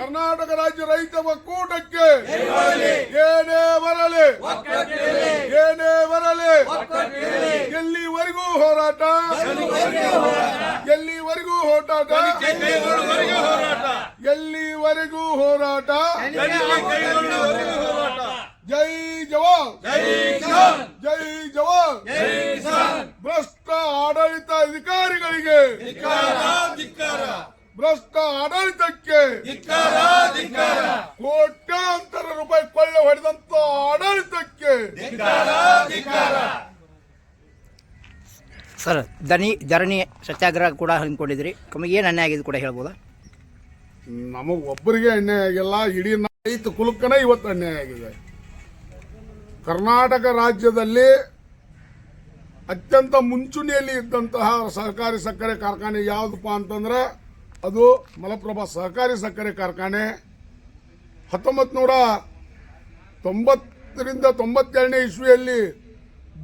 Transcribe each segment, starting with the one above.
ಕರ್ನಾಟಕ ರಾಜ್ಯ ರೈತ ಒಕ್ಕೂಟಕ್ಕೆ ಏನೇ ಬರಲಿ. ಏನೇ ಬರಲಿ. ಎಲ್ಲಿವರೆಗೂ ಹೋರಾಟ? ಎಲ್ಲಿವರೆಗೂ ಹೋರಾಟ? ಎಲ್ಲಿವರೆಗೂ ಹೋರಾಟ? ಜೈ ಜವಾನ್. ಜೈ ಜವಾನ್. ಭ್ರಷ್ಟ ಆಡಳಿತ ಅಧಿಕಾರಿಗಳಿಗೆ ಭ್ರಷ್ಟ ಆಡಳಿತಕ್ಕೆ ಕೋಟ್ಯಾಂತರ ರೂಪಾಯಿ ಕೊಳ್ಳೆ ಹೊಡೆದಂತ ಆಡಳಿತಕ್ಕೆ ಸರ್ ಧನಿ ಧರಣಿ ಸತ್ಯಾಗ್ರಹ ಕೂಡ ಹಮ್ಮಿಕೊಂಡಿದ್ರಿ. ನಮಗೆ ಏನು ಅನ್ಯಾಯ ಆಗಿದೆ ಕೂಡ ಹೇಳ್ಬೋದಾ? ನಮಗ್ ಒಬ್ಬರಿಗೆ ಅನ್ಯಾಯ ಆಗಿಲ್ಲ ಇಡೀ ರೈತ ಕುಲಕ್ಕನೇ ಇವತ್ತು ಅನ್ಯಾಯ ಆಗಿದೆ. ಕರ್ನಾಟಕ ರಾಜ್ಯದಲ್ಲಿ ಅತ್ಯಂತ ಮುಂಚೂಣಿಯಲ್ಲಿ ಇದ್ದಂತಹ ಸಹಕಾರಿ ಸಕ್ಕರೆ ಕಾರ್ಖಾನೆ ಯಾವುದಪ್ಪ ಅಂತಂದ್ರೆ ಅದು ಮಲಪ್ರಭಾ ಸಹಕಾರಿ ಸಕ್ಕರೆ ಕಾರ್ಖಾನೆ. ಹತ್ತೊಂಬತ್ತು ನೂರ ತೊಂಬತ್ತರಿಂದ ತೊಂಬತ್ತೆರಡನೇ ಇಸ್ವಿಯಲ್ಲಿ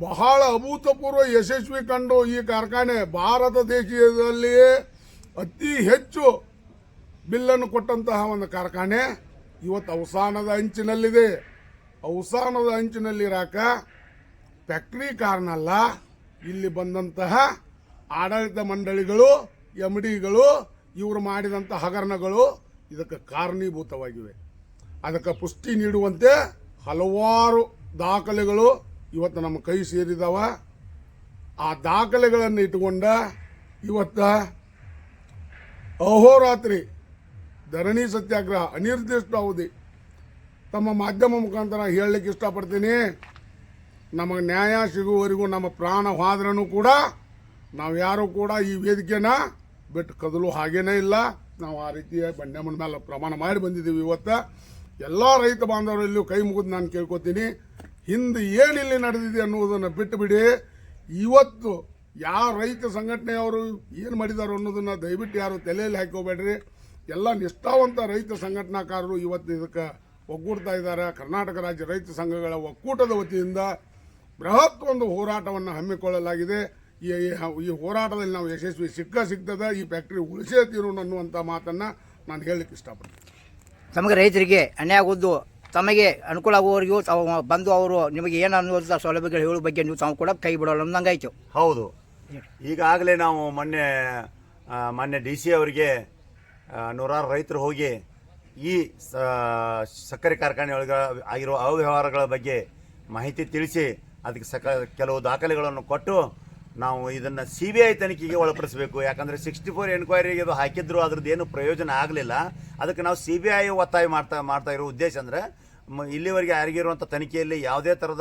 ಬಹಳ ಅಭೂತಪೂರ್ವ ಯಶಸ್ವಿ ಕಂಡು ಈ ಕಾರ್ಖಾನೆ ಭಾರತ ದೇಶದಲ್ಲಿಯೇ ಅತಿ ಹೆಚ್ಚು ಬಿಲ್ಲನ್ನು ಕೊಟ್ಟಂತಹ ಒಂದು ಕಾರ್ಖಾನೆ. ಇವತ್ತು ಅವಸಾನದ ಅಂಚಿನಲ್ಲಿದೆ. ಅವಸಾನದ ಅಂಚಿನಲ್ಲಿರಾಕ ಫ್ಯಾಕ್ಟ್ರಿ ಕಾರ್ನಲ್ಲ ಇಲ್ಲಿ ಬಂದಂತಹ ಆಡಳಿತ ಮಂಡಳಿಗಳು ಎಂ ಡಿಗಳು ಇವರು ಮಾಡಿದಂಥ ಹಗರಣಗಳು ಇದಕ್ಕೆ ಕಾರಣೀಭೂತವಾಗಿವೆ. ಅದಕ್ಕೆ ಪುಷ್ಟಿ ನೀಡುವಂತೆ ಹಲವಾರು ದಾಖಲೆಗಳು ಇವತ್ತು ನಮ್ಮ ಕೈ ಸೇರಿದವ. ಆ ದಾಖಲೆಗಳನ್ನು ಇಟ್ಟುಕೊಂಡ ಇವತ್ತ ಅಹೋರಾತ್ರಿ ಧರಣಿ ಸತ್ಯಾಗ್ರಹ ಅನಿರ್ದಿಷ್ಟ ಅವಧಿ. ತಮ್ಮ ಮಾಧ್ಯಮ ಮುಖಾಂತರ ಹೇಳಲಿಕ್ಕೆ ಇಷ್ಟಪಡ್ತೀನಿ. ನಮಗೆ ನ್ಯಾಯ ಸಿಗುವವರೆಗೂ ನಮ್ಮ ಪ್ರಾಣ ಹೋದ್ರೂ ಕೂಡ ನಾವು ಯಾರು ಕೂಡ ಈ ವೇದಿಕೆನ ಬಿಟ್ಟು ಕದಲು ಹಾಗೇನೇ ಇಲ್ಲ. ನಾವು ಆ ರೀತಿಯ ಬಂಡೆಮನ ಮೇಲೆ ಪ್ರಮಾಣ ಮಾಡಿ ಬಂದಿದ್ದೀವಿ ಇವತ್ತು. ಎಲ್ಲ ರೈತ ಬಾಂಧವರಲ್ಲಿ ಕೈ ಮುಗಿದು ನಾನು ಕೇಳ್ಕೊತೀನಿ. ಹಿಂದೆ ಏನಿಲ್ಲಿ ನಡೆದಿದೆ ಅನ್ನುವುದನ್ನು ಬಿಟ್ಟು ಬಿಡಿ. ಇವತ್ತು ಯಾವ ರೈತ ಸಂಘಟನೆಯವರು ಏನು ಮಾಡಿದ್ದಾರೆ ಅನ್ನೋದನ್ನು ದಯವಿಟ್ಟು ಯಾರು ತಲೆಯಲ್ಲಿ ಹಾಕೋಬೇಡ್ರಿ. ಎಲ್ಲ ನಿಷ್ಠಾವಂತ ರೈತ ಸಂಘಟನಾಕಾರರು ಇವತ್ತು ಇದಕ್ಕೆ ಒಗ್ಗೂಡ್ತಾ ಇದ್ದಾರೆ. ಕರ್ನಾಟಕ ರಾಜ್ಯ ರೈತ ಸಂಘಗಳ ಒಕ್ಕೂಟದ ವತಿಯಿಂದ ಬೃಹತ್ ಒಂದು ಹೋರಾಟವನ್ನು ಹಮ್ಮಿಕೊಳ್ಳಲಾಗಿದೆ. ಈ ಈ- ಹೋರಾಟದಲ್ಲಿ ನಾವು ಯಶಸ್ವಿ ಸಿಕ್ಕ ಸಿಗ್ತದೆ ಈ ಫ್ಯಾಕ್ಟ್ರಿ ಉಳಿಸೇ ತೀರು ಅನ್ನುವಂಥ ಮಾತನ್ನು ನಾನು ಹೇಳಲಿಕ್ಕೆ ಇಷ್ಟಪಡ್ತೀನಿ. ತಮಗೆ ರೈತರಿಗೆ ಅನ್ಯಾಯ ಆಗೋದು ತಮಗೆ ಅನುಕೂಲ ಆಗುವವರಿಗೂ ತಾವು ಬಂದು ಅವರು ನಿಮಗೆ ಏನು ಅನ್ನುವಂಥ ಸೌಲಭ್ಯಗಳು ಹೇಳುವ ಬಗ್ಗೆ ನೀವು ತಾವು ಕೂಡ ಕೈ ಬಿಡೋಲ್ಲ ಅನ್ನಂಗಾಯ್ತು ಹೌದು. ಈಗಾಗಲೇ ನಾವು ಮೊನ್ನೆ ಮೊನ್ನೆ ಡಿ ಸಿ ಅವರಿಗೆ ನೂರಾರು ರೈತರು ಹೋಗಿ ಈ ಸಕ್ಕರೆ ಕಾರ್ಖಾನೆ ಒಳಗೆ ಆಗಿರೋ ಅವ್ಯವಹಾರಗಳ ಬಗ್ಗೆ ಮಾಹಿತಿ ತಿಳಿಸಿ ಅದಕ್ಕೆ ಸಕ ಕೆಲವು ದಾಖಲೆಗಳನ್ನು ಕೊಟ್ಟು ನಾವು ಇದನ್ನು ಸಿ ಬಿ ಐ ತನಿಖೆಗೆ ಒಳಪಡಿಸಬೇಕು. ಯಾಕಂದರೆ ಸಿಕ್ಸ್ಟಿ ಫೋರ್ ಎನ್ಕ್ವೈರಿಗೆ ಅದು ಹಾಕಿದ್ರು, ಅದ್ರದ್ದು ಏನು ಪ್ರಯೋಜನ ಆಗಲಿಲ್ಲ. ಅದಕ್ಕೆ ನಾವು ಸಿ ಬಿ ಐ ಒತ್ತಾಯ ಮಾಡ್ತಾ ಮಾಡ್ತಾ ಇರೋ ಉದ್ದೇಶ ಅಂದರೆ ಇಲ್ಲಿವರೆಗೆ ಯಾರಿಗಿರುವಂಥ ತನಿಖೆಯಲ್ಲಿ ಯಾವುದೇ ಥರದ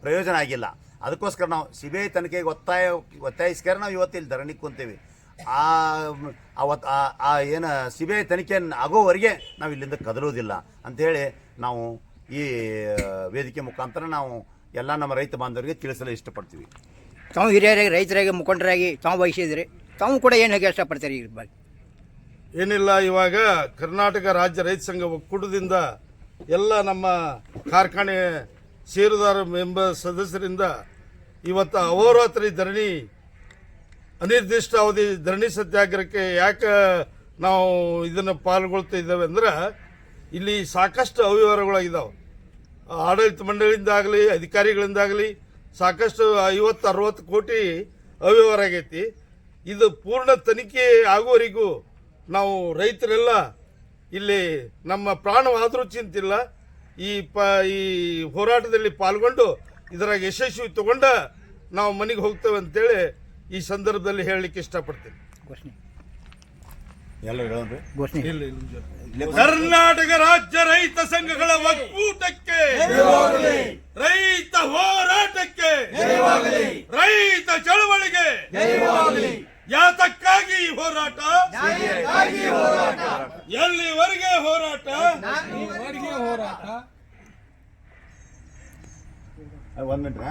ಪ್ರಯೋಜನ ಆಗಿಲ್ಲ. ಅದಕ್ಕೋಸ್ಕರ ನಾವು ಸಿ ಬಿ ಐ ತನಿಖೆಗೆ ಒತ್ತಾಯ, ಒತ್ತಾಯಿಸ್ಕರ ನಾವು ಇವತ್ತು ಇಲ್ಲಿ ಧರಣಿ ಕುಂತೀವಿ. ಆ- ಆ ಏನು ಸಿ ಬಿ ಐ ತನಿಖೆ ಆಗೋವರೆಗೆ ನಾವು ಇಲ್ಲಿಂದ ಕದಲೋದಿಲ್ಲ ಅಂಥೇಳಿ ನಾವು ಈ ವೇದಿಕೆ ಮುಖಾಂತರ ನಾವು ಎಲ್ಲ ನಮ್ಮ ರೈತ ಬಾಂಧವರಿಗೆ ತಿಳಿಸಲು ಇಷ್ಟಪಡ್ತೀವಿ. ತಾವು ಹಿರಿಯರಾಗಿ ರೈತರಾಗಿ ಮುಖಂಡರಾಗಿ ತಾವು ವಹಿಸಿದ್ರಿ ತಾವು ಕೂಡ ಏನು ಹೇಗೆ ಇಷ್ಟಪಡ್ತೀರಿ ಇದ್ರ ಬಗ್ಗೆ ಏನಿಲ್ಲ ಇವಾಗ ಕರ್ನಾಟಕ ರಾಜ್ಯ ರೈತ ಸಂಘ ಒಕ್ಕೂಟದಿಂದ ಎಲ್ಲ ನಮ್ಮ ಕಾರ್ಖಾನೆ ಷೇರುದಾರ ಎಂಬ ಸದಸ್ಯರಿಂದ ಇವತ್ತು ಅಹೋರಾತ್ರಿ ಧರಣಿ ಅನಿರ್ದಿಷ್ಟ ಅವಧಿ ಧರಣಿ ಸತ್ಯಾಗ್ರಹಕ್ಕೆ ಯಾಕೆ ನಾವು ಇದನ್ನು ಪಾಲ್ಗೊಳ್ತಾ ಇದ್ದೇವೆ ಅಂದ್ರೆ ಇಲ್ಲಿ ಸಾಕಷ್ಟು ಅವ್ಯವಹಾರಗಳಾಗಿದ್ದಾವೆ ಆಡಳಿತ ಮಂಡಳಿಯಿಂದಾಗಲಿ, ಅಧಿಕಾರಿಗಳಿಂದಾಗಲಿ ಸಾಕಷ್ಟು ಐವತ್ತು, ಅರವತ್ತು ಕೋಟಿ ಅವ್ಯವಹಾರ ಆಗೈತಿ ಇದು ಪೂರ್ಣ ತನಿಖೆ ಆಗುವವರೆಗೂ ನಾವು ರೈತರೆಲ್ಲ ಇಲ್ಲಿ ನಮ್ಮ ಪ್ರಾಣವಾದರೂ ಚಿಂತಿಲ್ಲ. ಈ ಪ, ಈ ಹೋರಾಟದಲ್ಲಿ ಪಾಲ್ಗೊಂಡು ಇದರಾಗ ಯಶಸ್ವಿ ತಗೊಂಡ ನಾವು ಮನೆಗೆ ಹೋಗ್ತೇವೆ ಅಂತೇಳಿ ಈ ಸಂದರ್ಭದಲ್ಲಿ ಹೇಳಲಿಕ್ಕೆ ಇಷ್ಟಪಡ್ತೀನಿ. ಎಲ್ಲ ಹೇಳೋದು ಘೋಷಣೆ. ಕರ್ನಾಟಕ ರಾಜ್ಯ ರೈತ ಸಂಘಗಳ ಒಕ್ಕೂಟಕ್ಕೆ. ರೈತ ಹೋರಾಟಕ್ಕೆ. ರೈತ ಚಳವಳಿಗೆ. ಯಾತಕ್ಕಾಗಿ ಈ ಹೋರಾಟ. ಎಲ್ಲಿವರೆಗೆ ಹೋರಾಟ. ಒಂದ್ ಮಿನಿಟ್